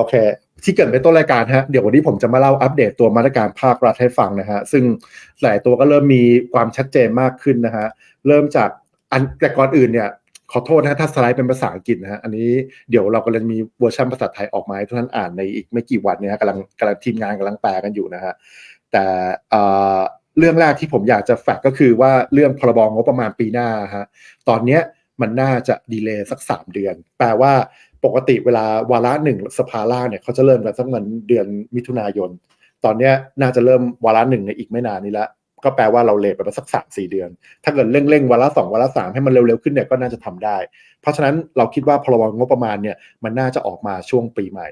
โอเค ที่เกิดเป็นต้นรายการฮะ เดี๋ยววันนี้ผมจะมาเล่าอัปเดตตัวมาตรการภาครัฐให้ฟังนะฮะ ซึ่งหลายตัวก็เริ่มมีความชัดเจนมากขึ้นนะฮะ เริ่มจากอันแต่ก่อนอื่นเนี่ยขอโทษนะถ้าสไลด์เป็นภาษาอังกฤษนะฮะอันนี้เดี๋ยวเรากำลังมีเวอร์ชันภาษาไทยออกมาให้ทุกท่านอ่านในอีกไม่กี่วันเนี่ยกำลังกำลังทีมงานกำลังแปลกันอยู่นะฮะแต่เรื่องแรกที่ผมอยากจะแฟกก็คือว่าเรื่องพรบงบประมาณปีหน้าฮะตอนเนี้ยมันน่าจะดีเลย์สักสามเดือน แปลว่า ปกติเวลาวาระหนึ่งสภาล่างเนี่ยเขาจะเริ่มกันสักเงินเดือนมิถุนายน ตอนนี้น่าจะเริ่มวาระหนึ่งในอีกไม่นานนี้ละก็แปลว่าเราเลทไปสักสามสี่เดือน ถ้าเกิดเร่งๆวาระสองวาระสามให้มันเร็วๆขึ้นเนี่ยก็น่าจะทำได้ เพราะฉะนั้นเราคิดว่าพรบงบประมาณเนี่ยมันน่าจะออกมาช่วงปีใหม่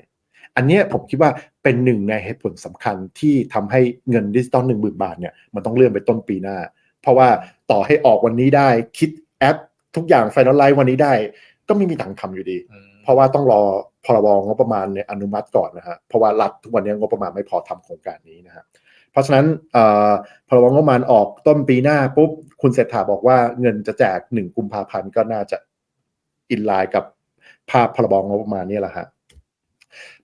อันนี้ผมคิดว่าเป็นหนึ่งในเหตุผลสำคัญที่ทำให้เงินดิจิตอลหนึ่งหมื่นบาทเนี่ยมันต้องเลื่อนไปต้นปีหน้า เพราะว่าต่อให้ออกวันนี้ได้คิดแอป ทุกอย่างไฟนอลไลน์วันนี้ได้ ก็ไม่มีตังค์ทำอยู่ดี ราะว่าต้องรอพรบงบประมาณเนี่ยอนุมัติก่อนนะฮะเพราะว่ารัฐทุกวันนี้งบประมาณไม่พอทำโครงการนี้นะฮะเพราะฉะนั้นพรบงบประมาณออกต้นปีหน้าปุ๊บคุณเศรษฐาบอกว่าเงินจะแจกหนึ่งกุมภาพันธ์ก็น่าจะอินไลน์กับภาพพรบงบประมาณนี่แหละฮะ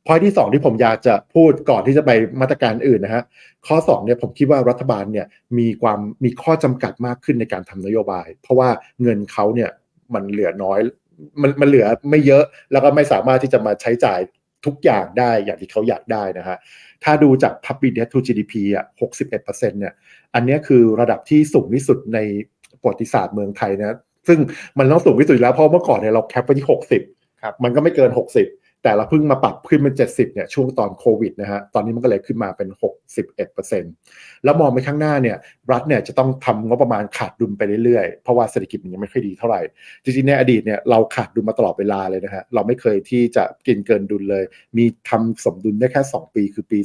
พอยที่สองที่ผมอยากจะพูดก่อนที่จะไปมาตรการอื่นนะฮะข้อสองเนี่ยผมคิดว่ารัฐบาลเนี่ยมีความมีข้อจำกัดมากขึ้นในการทำนโยบาย เพราะว่าเงินเขาเนี่ยมันเหลือน้อย มันมันเหลือไม่เยอะแล้วก็ไม่สามารถที่จะมาใช้จ่ายทุกอย่างได้อย่างที่เขาอยากได้นะฮะ ถ้าดูจาก public debt to GDP อะ 61%เนี่ย อันนี้คือระดับที่สูงที่สุดในประวัติศาสตร์เมืองไทยนะ ซึ่งมันต้องสูงที่สุดแล้วเพราะเมื่อก่อนเนี่ยเราแคปไปที่ 60ครับมันก็ไม่เกิน 60 แต่เราเพิ่งมาปรับขึ้นเป็น 70เนี่ยช่วงตอนโควิดนะฮะตอนนี้มันก็เลยขึ้นมาเป็น 61%แล้วมองไปข้างหน้าเนี่ยรัฐเนี่ยจะต้องทำงบประมาณขาดดุลไปเรื่อยๆ เพราะว่าเศรษฐกิจมันยังไม่ค่อยดีเท่าไหร่ จริงๆในอดีตเนี่ยเราขาดดุลมาตลอดเวลาเลยนะฮะเราไม่เคยที่จะกินเกินดุลเลย มีทำสมดุลได้แค่ 2 ปีคือปี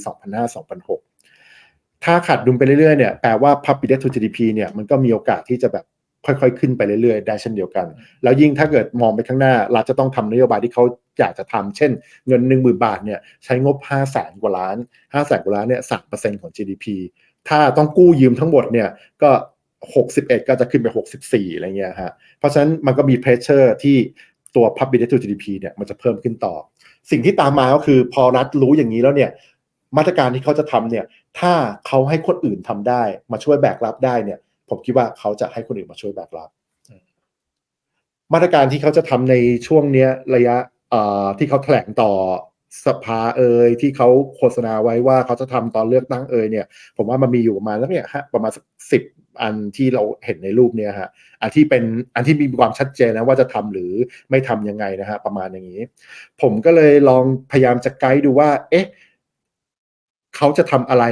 2005-2006ถ้าขาดดุลไปเรื่อยๆเนี่ยแปลว่า public debt to GDP เนี่ยมันก็มีโอกาสที่จะแบบ ค่อยๆ ขึ้นไปเรื่อยๆ ได้เช่นเดียวกัน แล้วยิ่งถ้าเกิดมองไปข้างหน้า รัฐจะต้องทำนโยบายที่เขาอยากจะทำเช่น เงิน 1 0,000 บาทเนี่ยใช้งบ 5 0 0แสนกว่าล้าน 5 0 0แสนกว่าล้านเนี่ยสามเปอร์เซ็นต์ของ GDP ถ้าต้องกู้ยืมทั้งหมดเนี่ยก็ 61 ก็จะขึ้นไป 64 อะไรเงี้ยฮะ เพราะฉะนั้นมันก็มีเพรสเชอร์ที่ตัว public debt to GDP เนี่ยมันจะเพิ่มขึ้นต่อ สิ่งที่ตามมาก็คือพอรัฐรู้อย่างนี้แล้วเนี่ยมาตรการที่เขาจะทำเนี่ยถ้าเขาให้คนอื่นทำได้ มาช่วยแบกรับได้เนี่ย ผมคิดว่าเขาจะให้คนอื่นมาช่วยแบกรับ มาตรการที่เขาจะทำในช่วงเนี้ยระยะที่เขาแถลงต่อสภาเอ่ยที่เขาโฆษณาไว้ว่าเขาจะทำตอนเลือกตั้งเอ่ยเนี่ย ผมว่ามันมีอยู่ประมาณแล้วเนี่ยฮะประมาณสิบอันที่เราเห็นในรูปเนี่ยฮะอันที่เป็นอันที่มีความชัดเจนนะว่าจะทำหรือไม่ทำยังไงนะฮะประมาณอย่างนี้ ผมก็เลยลองพยายามจะไกด์ดูว่า เอ๊ะเขาจะทำอะไร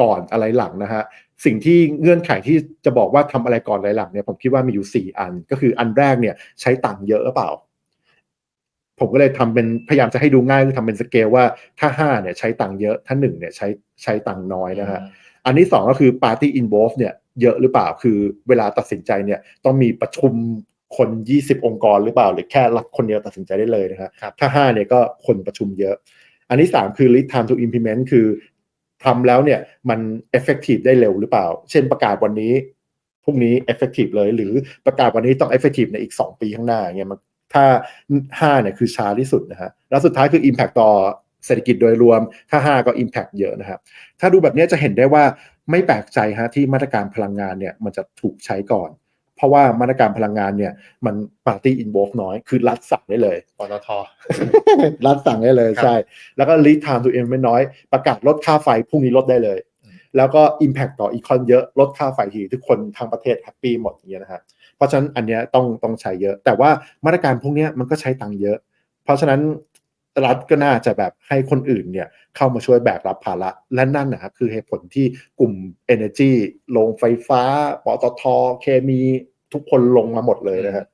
ก่อนอะไรหลังนะฮะ สิ่งที่เงื่อนไขที่จะบอกว่าทำอะไรก่อนอะไรหลังเนี่ยผมคิดว่ามีอยู่ 4 อัน ก็คืออันแรกเนี่ยใช้ตังค์เยอะหรือเปล่า ผมก็เลยทำเป็นพยายามจะให้ดูง่ายคือทำเป็นสเกลว่าถ้า5เนี่ยใช้ตังค์เยอะ ถ้า1เนี่ยใช้ใช้ตังค์น้อยนะฮะอันที่2ก็คือ party involve เนี่ยเยอะหรือเปล่าคือเวลาตัดสินใจเนี่ยต้องมีประชุมคน 20 องค์กรหรือเปล่า หรือแค่รักคนเดียวตัดสินใจได้เลยนะครับถ้า5เนี่ยก็คนประชุมเยอะ อันที่ 3 คือ lead time to implement คือ ทำแล้วเนี่ยมัน effective ได้เร็วหรือเปล่า เช่นประกาศวันนี้พรุ่งนี้ effective เลย หรือประกาศวันนี้ต้อง effective ในอีก 2 ปีข้างหน้าเงี้ยมันถ้า5เนี่ยคือช้าที่สุดนะฮะแล้วสุดท้ายคือ impact ต่อเศรษฐกิจโดยรวม ถ้า 5 ก็ impact เยอะนะครับถ้าดูแบบนี้จะเห็นได้ว่าไม่แปลกใจฮะที่มาตรการพลังงานเนี่ยมันจะถูกใช้ก่อน เพราะว่ามาตรการพลังงานเนี่ย มันปาร์ตี้อินโวฟน้อย คือรัดสั่งได้เลยปตทรัดสั่งได้เลยใช่ แล้วก็ลีดไทม์ตัวเองไม่น้อย ประกาศลดค่าไฟพรุ่งนี้ลดได้เลย แล้วก็ Impact ต่ออีคอนเยอะลดค่าไฟทีทุกคนทางประเทศแฮปปี้หมดอย่างเงี้ยนะฮะเพราะฉะนั้นอันเนี้ยต้องต้องใช้เยอะ แต่ว่ามาตรการพวกนี้มันก็ใช้ตังค์เยอะ เพราะฉะนั้น รัฐก็น่าจะแบบให้คนอื่นเนี่ยเข้ามาช่วยแบกรับภาระและนั่นนะครับคือเหตุผลที่กลุ่ม Energy โรงไฟฟ้าปตทเคมีทุกคนลงมาหมดเลยนะครับ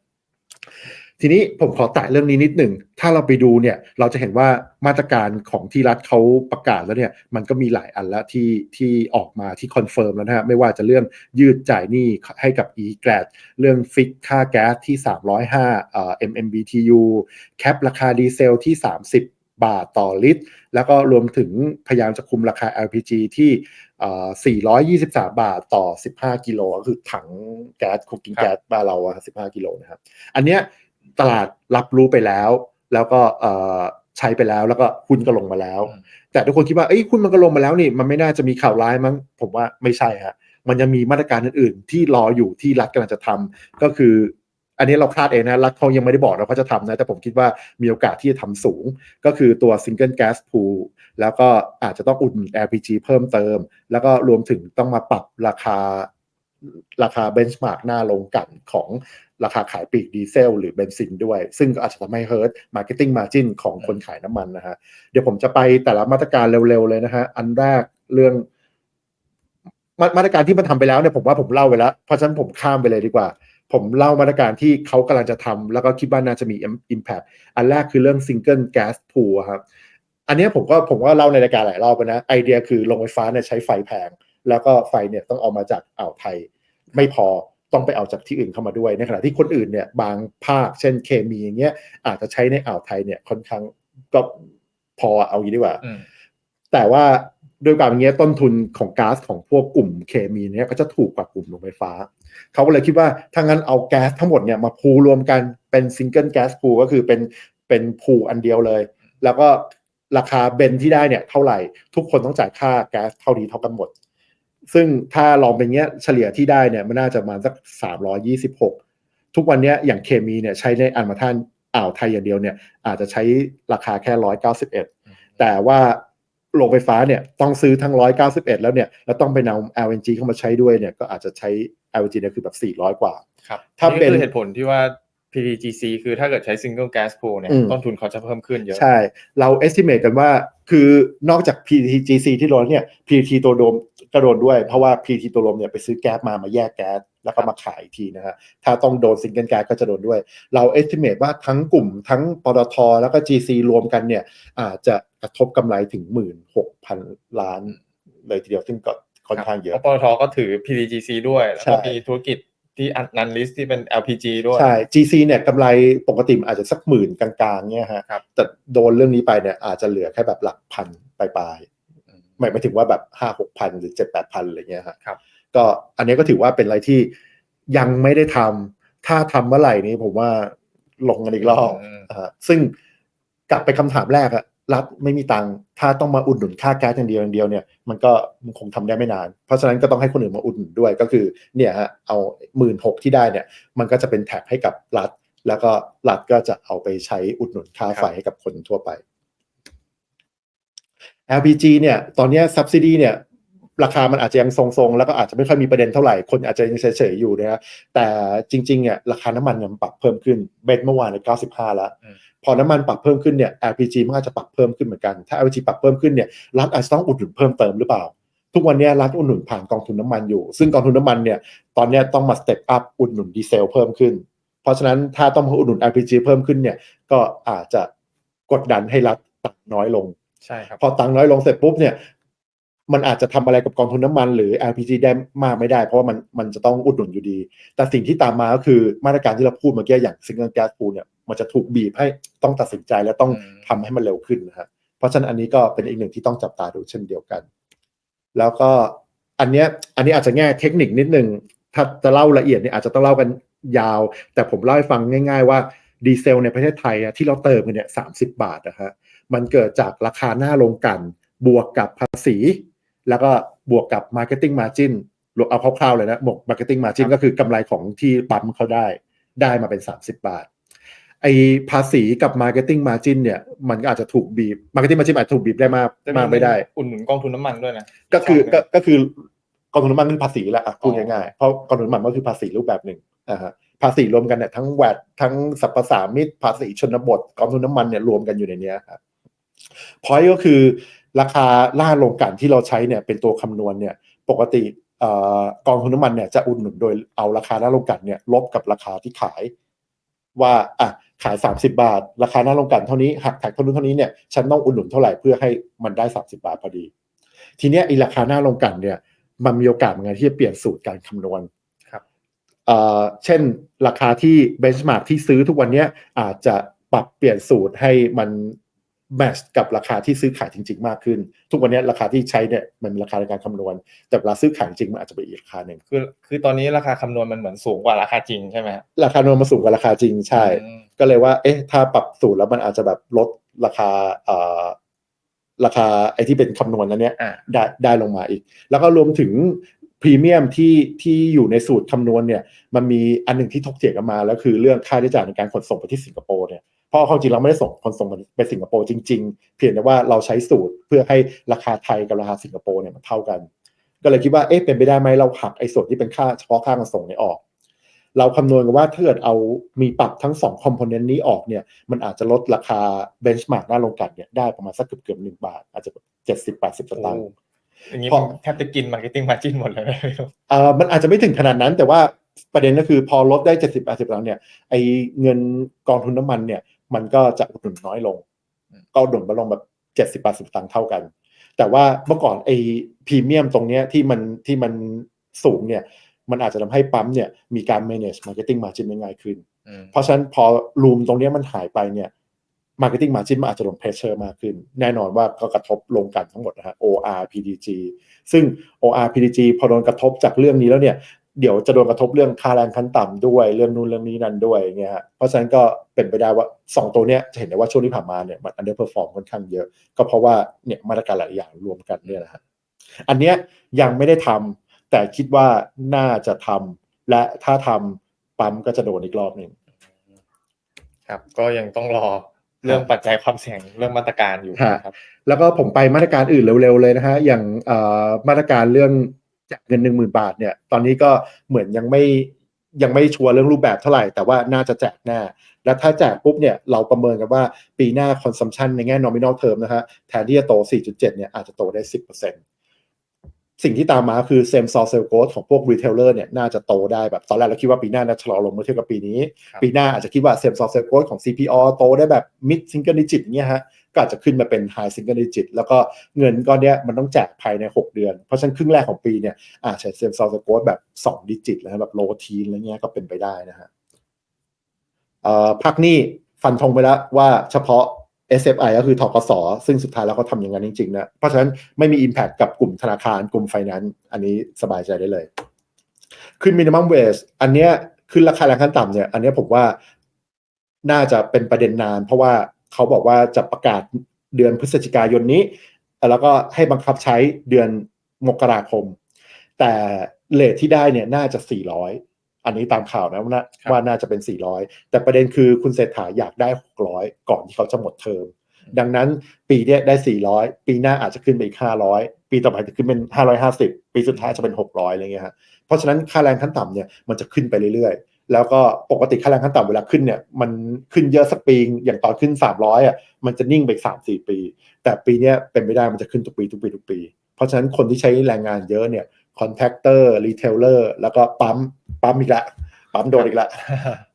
ทีนี้ผมขอแตะเรื่องนี้นิดหนึ่ง ถ้าเราไปดูเนี่ยเราจะเห็นว่ามาตรการของที่รัฐเขาประกาศแล้วเนี่ยมันก็มีหลายอันแล้วที่ที่ออกมาที่คอนเฟิร์มแล้วนะฮะไม่ว่าจะเรื่องยืดจ่ายหนี้ให้กับ e g r a d เรื่องฟิกค่าแก๊สที่ 305เอ่อ MMBTU แคปราคาดีเซลที่ 30 บาทต่อลิตร แล้วก็รวมถึงพยายามจะคุมราคา LPG ที่ 423 บาทต่อ 15 กิโลก็คือถังแก๊สคุกกิ้งแก๊สบ้านเราอะ15 กิโลนะครับอันเนี้ย ตลาดรับรู้ไปแล้ว แล้วก็ใช้ไปแล้วแล้วก็หุ้นก็ลงมาแล้วอืมแต่ทุกคนคิดว่าเอ้ยหุ้นมันก็ลงมาแล้วนี่มันไม่น่าจะมีข่าวร้ายมั้งผมว่าไม่ใช่ฮะมันยังมีมาตรการอื่นๆ ที่รออยู่ที่รัฐกำลังจะทำก็คือ อันนี้เราคาดเองนะรัฐเขายังไม่ได้บอกนะเขาจะทำนะแต่ผมคิดว่ามีโอกาสที่จะทำสูง ก็คือตัว Single Gas Pool แล้วก็อาจจะต้องอุดหนุน LPG เพิ่มเติม แล้วก็รวมถึงต้องมาปรับราคา ราคาเบนช์มาร์กหน้าลงกันของราคาขายปลีกดีเซลหรือเบนซินด้วย ซึ่งก็อาจจะทำให้เฮิร์ตมาร์เก็ตติ้งมาจินของคนขายน้ำมันนะฮะเดี๋ยวผมจะไปแต่ละมาตรการเร็วๆเลยนะฮะ อันแรกเรื่องมามาตรการที่มันทำไปแล้วเนี่ยผมว่าผมเล่าไปแล้ว เพราะฉะนั้นผมข้ามไปเลยดีกว่า ผมเล่ามาตรการที่เขากำลังจะทำแล้วก็คิดว่าน่าจะมี Impact อันแรกคือเรื่อง Single Gas Pool ครับ อันนี้ผมก็ผมก็เล่าในรายการหลายรอบไปนะ ไอเดียคือโรงไฟฟ้าเนี่ยใช้ไฟแพง แล้วก็ไฟเนี่ยต้องเอามาจากอ่าวไทย ไม่พอต้องไปเอาจากที่อื่นเข้ามาด้วย ในขณะที่คนอื่นเนี่ยบางภาคเช่นเคมีอย่างเงี้ยอาจจะใช้ในอ่าวไทยเนี่ยค่อนข้างก็พอเอางี้ดีกว่าอืมแต่ว่าด้วยการอย่างเงี้ยต้นทุนของก๊าซของพวกกลุ่มเคมีเนี่ยก็จะถูกกว่ากลุ่มโรงไฟฟ้า เขาก็เลยคิดว่าถ้างั้นเอาแก๊สทั้งหมดเนี่ยมาพูลรวมกันเป็นซิงเกิลแก๊สพูลก็คือเป็นเป็นพูลอันเดียวเลย แล้วก็ราคาเบนที่ได้เนี่ยเท่าไหร่ ทุกคนต้องจ่ายค่าแก๊สเท่านี้เท่ากันหมด ซึ่งถ้าลองเป็นเงี้ยเฉลี่ยที่ได้เนี่ยมันน่าจะประมาณสักสามร้อยี่สิบหกทุกวันเนี้ยอย่างเคมีเนี่ยใช้ในอันมาท่านอ่าวไทยอย่างเดียวเนี่ยอาจจะใช้ราคาแค่ร้อยเก้าสิบเอ็ดแต่ว่าโรงไฟฟ้าเนี่ยต้องซื้อทั้ง191แล้วเนี่ยแล้วต้องไปนำ LNG เข้ามาใช้ด้วยเนี่ยก็อาจจะใช้ LNG เนี่ยคือแบบ400กว่าครับถ้าเป็นคือเหตุผลที่ว่า PTGC คือถ้าเกิดใช้ single gas pool เนี่ยอืมต้นทุนเขาจะเพิ่มขึ้นเยอะ ใช่ เรา estimate กันว่าคือนอกจาก PTGC ที่โดนเนี่ย PT ตัวโดม ก็โดนด้วยเพราะว่า PT ตัวโดมเนี่ยไปซื้อแก๊สมามาแยกแก๊สแล้วก็มาขายอีกทีนะฮะถ้าต้องโดนซิงเกิลแก๊สก็จะโดนด้วย เรา estimate ว่าทั้งกลุ่มทั้งปตทแล้วก็ GC รวมกันเนี่ยอาจจะกระทบกำไรถึง 16,000 ล้านเลยทีเดียวซึ่งก็ค่อนข้างเยเพอะราะปตทก็ถือ PTGC ด้วย แล้วก็ใช่มีธุรกิจที่อันลิสที่เป็น LPG ด้วย ใช่ GC เนี่ยกำไรปกติมันอาจจะสักหมื่นกลางๆเนี่ยฮะครับแต่โดนเรื่องนี้ไปเนี่ยอาจจะเหลือแค่แบบหลักพันปลายอืมๆ หมายไม่ถึงว่าแบบห้าหกพันหรือเจ็ดแปดพันอะไรเงี้ยฮะครับ ก็อันนี้ก็ถือว่าเป็นอะไรที่ยังไม่ได้ทำถ้าทำเมื่อไหร่นี้ผมว่าลงกันอีกรอบอืมอ่าซึ่งกลับไปคำถามแรกอะรัฐไม่มีตังค์ถ้าต้องมาอุดหนุนค่าแก๊สอย่างเดียวอย่างเดียวเนี่ยมันก็มันคงทำได้ไม่นาน เพราะฉะนั้นก็ต้องให้คนอื่นมาอุดหนุนด้วยก็คือเนี่ยฮะเอาหมื่นหกที่ได้เนี่ยมันก็จะเป็นแท็กให้กับรัฐ แล้วก็รัฐก็จะเอาไปใช้อุดหนุนค่าไฟให้กับคนทั่วไป LPG เนี่ยตอนเนี้ย subsidy เนี่ยราคามันอาจจะยังทรงๆ แล้วก็อาจจะไม่ค่อยมีประเด็นเท่าไหร่ คนอาจจะยังเฉยๆอยู่นะฮะแต่จริงๆเนี่ยราคาน้ำมันเนี่ยมันปรับเพิ่มขึ้นเบนเมื่อวานใน95แล้วอืมพอน้ำมันปรับเพิ่มขึ้นเนี่ย LPG มันก็จะปรับเพิ่มขึ้นเหมือนกัน ถ้า LPG ปรับเพิ่มขึ้นเนี่ยรัฐอาจจะต้องอุดหนุนเพิ่มเติมหรือเปล่า ทุกวันเนี้ยรัฐอุดหนุนผ่านกองทุนน้ำมันอยู่ ซึ่งกองทุนน้ำมันเนี่ยตอนเนี้ยต้องมาสเต็ปอัพอุดหนุนดีเซลเพิ่มขึ้น เพราะฉะนั้นถ้าต้องมาอุดหนุน LPG เพิ่มขึ้นเนี่ยก็อาจจะกดดันให้รัฐตัดน้อยลง ใช่ครับพอตังค์น้อยลงเสร็จปุ๊บเนี่ยมันอาจจะทำอะไรกับกองทุนน้ำมันหรือ LPG ได้มากไม่ได้ เพราะว่ามันมันจะต้องอุดหนุนอยู่ดี แต่สิ่งที่ตามมาก็คือมาตรการที่เราพูดเมื่อกี้อย่าง Single Gas Pool เนี่ยมันจะถูกบีบให้ต้องตัดสินใจและต้องอืมทำให้มันเร็วขึ้นนะฮะเพราะฉะนั้นอันนี้ก็เป็นอีกหนึ่งที่ต้องจับตาดูเช่นเดียวกัน แล้วก็อันเนี้ยอันนี้อาจจะแง่เทคนิคนิดนึงถ้าจะเล่าละเอียดเนี่ยอาจจะต้องเล่ากันยาว แต่ผมเล่าให้ฟังง่าย ๆ ว่าดีเซลในประเทศไทยอะที่เราเติมกันเนี่ยสาบาทนะฮะ มันเกิดจากราคาหน้าลงกลัน บวกกับภาษี แล้วก็บวกกับ Marketing Margin รวมเอาคร่าวๆเลยนะบวก Marketing Margin ก็คือกำไรของที่ปั๊มเขาได้ได้มาเป็น 30 บาทไอภาษีกับ Marketing Margin เนี่ยมันก็อาจจะถูกบีบ Marketing Margin อาจจะถูกบีบได้มากมากไม่ได้ อุดหนุนกองทุนน้ำมันด้วยนะ ก็คือช่งหก็นึ่งก็คือกองทุนน้ำมันคือภาษีแหละอะพูดอ๋อง่ายๆเพราะกองทุนน้ำมันก็คือภาษีรูปแบบหนึ่งอ่าฮะภาษีรวมกันเนี่ยทั้งแวดทั้งสรรพสามิตภาษีชนบทกองทุนน้ำมันเนี่ยรวมกันอยู่ในเนี้ยครับ พอยก็คือราคาล่าลงกลันที่เราใช้เนี่ยเป็นตัวคำนวณเนี่ยปกติเอ่อกองทุนน้ำมันเนี่ยจะอุดหนุนโดยเอาราคาหน้าลงกลันเนี่ยลบกับราคาที่ขาย ว่าอะขาย 30 บาท ราคาหน้าลงกลันเท่านี้หักแท็กเท่านู้นเท่านี้เนี่ยฉันต้องอุดหนุนเท่าไหร่เพื่อให้มันได้ 30 บาทพอดี ทีเนี้ยไอีราคาหน้าลงกลันเนี่ยมันมีโอกาสเหมือนกันที่จะเปลี่ยนสูตรการคำนวณครับเอ่อเช่นราคาที่เบนช์มาร์กที่ซื้อทุกวันเนี้ยอาจจะปรับเปลี่ยนสูตรให้มัน แมชกับราคาที่ซื้อขายจริง ๆ มากขึ้น ทุกวันเนี้ยราคาที่ใช้เนี่ยมันเป็นราคาในการคำนวณ แต่เวลาซื้อขายจริงมันอาจจะเป็นอีกราคาหนึ่งคือคือตอนนี้ราคาคำนวณมันเหมือนสูงกว่าราคาจริงใช่ไหมฮะราคาคำนวณมาสูงกว่าราคาจริงใช่อืมก็เลยว่าเอ๊ะถ้าปรับสูตรแล้วมันอาจจะแบบลดราคาเอ่อราคาไอที่เป็นคำนวณนั้นเนี้ยอ่าได้ได้ลงมาอีก แล้วก็รวมถึงพรีเมียมที่ที่อยู่ในสูตรคำนวณเนี่ยมันมีอันหนึ่งที่ทกเถียงกันมาแล้วคือเรื่องค่าใช้จ่ายในการขนส่งไปที่สิงคโปร์เนี่ยเพ ราะความจริงเราไม่ได้ส่งขนส่งไปสิงคโปร์จริง ๆ เพียงแต่ว่าเราใช้สูตรเพื่อให้ราคาไทยกับราคาสิงคโปร์เนี่ยมันเท่ากัน ก็เลยคิดว่าเอ๊ะเป็นไปได้ไหมเราหักไอ้ส่วนที่เป็นค่าเฉพาะค่าขนส่งเนี่ยออก เราคำนวณกันว่าถ้าเกิดเอามีปรับทั้งสองคอมโพเนนต์นี้ออกเนี่ยมันอาจจะลดราคาเบนช์มาร์กหน้าลงกันเนี่ยได้ประมาณสักเกือบเกือบหนึ่งบาท อาจจะเจ็ดสิบแปดสิบสตางค์อย่างนี้แทบจะกินมาร์เก็ตติ้งมาจินหมดเลยไหมพี่นุ๊กเออมันอาจจะไม่ถึงขนาดนั้นแต่ว่าประเด็นก็คือพอลดได้เจ็ดสิบแปดสิบตังค์เนี่ยไอเงินกองทุนน้ำมันเนี่ย มันก็จะอุดหนุนน้อยลง ก็อุดหนุนมาลงแบบเจ็ดสิบแปดสิบตังค์เท่ากัน แต่ว่าเมื่อก่อนไอพรีเมียมตรงเนี้ยที่มันที่มันสูงเนี่ย มันอาจจะทำให้ปั๊มเนี่ยมีการ manage marketing margin ได้ง่ายขึ้นอืมเพราะฉะนั้นพอรูมตรงเนี้ยมันหายไปเนี่ย marketing margin มันอาจจะโดน pressure มากขึ้น แน่นอนว่าก็กระทบลงกันทั้งหมดนะฮะ OR PDG ซึ่ง OR PDG พอโดนกระทบจากเรื่องนี้แล้วเนี่ย เดี๋ยวจะโดนกระทบเรื่องค่าแรงขั้นต่ำด้วย เรื่องนู้นเรื่องนี้นั่นด้วยอย่างเงี้ยฮะเพราะฉะนั้นก็เป็นไปได้ว่า 2 ตัวเนี้ยจะเห็นได้ว่าช่วงที่ผ่านมาเนี่ยมัน underperform ค่อนข้างเยอะ ก็เพราะว่าเนี่ยมาตรการหลายอย่างรวมกันเนี่ยนะฮะอันเนี้ยยังไม่ได้ทำแต่คิดว่าน่าจะทำและถ้าทำปั๊มก็จะโดนอีกรอบหนึ่งครับ ก็ยังต้องรอเรื่องปัจจัยความเสี่ยงเรื่องมาตรการอยู่ฮะนะครับแล้วก็ผมไปมาตรการอื่นเร็วๆเลยนะฮะอย่างเอ่อมาตรการเรื่อง แจกเงินหนึ่งหมื่นบาทเนี่ยตอนนี้ก็เหมือนยังไม่ยังไม่ชัวร์เรื่องรูปแบบเท่าไหร่ แต่ว่าน่าจะแจกแน่แล้วถ้าแจกปุ๊บเนี่ยเราประเมินกันว่าปีหน้า consumption ในแง่ nominal term นะฮะแทนที่จะโต 4.7 เนี่ยอาจจะโตได้ 10%สิ่งที่ตามมาคือ same store sales growth ของพวก retailer เนี่ยน่าจะโตได้แบบตอนแรกเราคิดว่าปีหน้าน่าจะชะลอลงเมื่อเทียบกับปีนี้ครับปีหน้าอาจจะคิดว่า same store sales growth ของ CPO โตได้แบบ mid single digit อย่างเงี้ยฮะ ก็อาจจะขึ้นมาเป็น high single digit แล้วก็เงินก้อนเนี้ยมันต้องแจกภายใน 6 เดือน เพราะฉะนั้นครึ่งแรกของปีเนี่ยอาจจะ same store sales growth แบบ2 digit แล้วแบบ low teen อะไรเงี้ยก็เป็นไปได้นะฮะอ่อพักนี้ฟันธงไปแล้วว่าเฉพาะ SFI ก็คือทกสซึ่งสุดท้ายแล้วเขาทำอย่างนั้นจริงๆนะเพราะฉะนั้นไม่มี Impact กับกลุ่มธนาคารกลุ่มไฟแนนซ์อันนี้สบายใจได้เลย ขึ้น minimum wage อันเนี้ยขึ้นราคาแรงขั้นต่ำเนี่ย อันเนี้ยผมว่าน่าจะเป็นประเด็นนาน เพราะว่า เขาบอกว่าจะประกาศเดือนพฤศจิกายนนี้ แล้วก็ให้บังคับใช้เดือนมกราคม แต่เลทที่ได้เนี่ยน่าจะ 400 อันนี้ตามข่าวนะว่าน่าครับว่าน่าจะเป็น 400 แต่ประเด็นคือคุณเศรษฐาอยากได้ 600 ก่อนที่เขาจะหมดเทอมดังนั้นปีเนี้ยได้ 400 ปีหน้าอาจจะขึ้นไปอีก 500 ปีต่อไปจะขึ้นเป็น 550 ปีสุดท้ายจะเป็น 600 อะไรเงี้ยฮะ เพราะฉะนั้นค่าแรงขั้นต่ำเนี่ยมันจะขึ้นไปเรื่อยๆ แล้วก็ปกติค่าแรงขั้นต่ำเวลาขึ้นเนี่ยมันขึ้นเยอะสักปีอย่างตอนขึ้น 300อะมันจะนิ่งไปสามสี่ปี แต่ปีเนี้ยเป็นไม่ได้มันจะขึ้นทุกปีทุกปีทุกปี เพราะฉะนั้นคนที่ใช้แรงงานเยอะเนี่ยคอนแทคเตอร์รีเทลเลอร์แล้วก็ปั๊มปั๊มอีกละปั๊มโดนอีกละ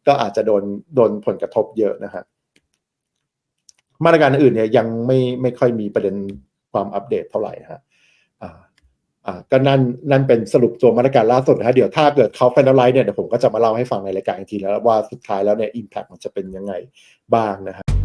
ก็อาจจะโดนโดนผลกระทบเยอะนะฮะมาตรการอื่นเนี่ยยังไม่ไม่ค่อยมีประเด็นความอัปเดตเท่าไหร่นะฮะอ่า อ่าก็นั่นนั่นเป็นสรุปตัวมาตรการล่าสุดนะฮะเดี๋ยวถ้าเกิดเขาแฟน a ลไลน์เนี่ยเดี๋ยวผมก็จะมาเล่าให้ฟังในรายการอีกทีแล้วว่าสุดท้ายแล้วเนี่ยอิมแพคมันจะเป็นยังไงบ้างนะฮะ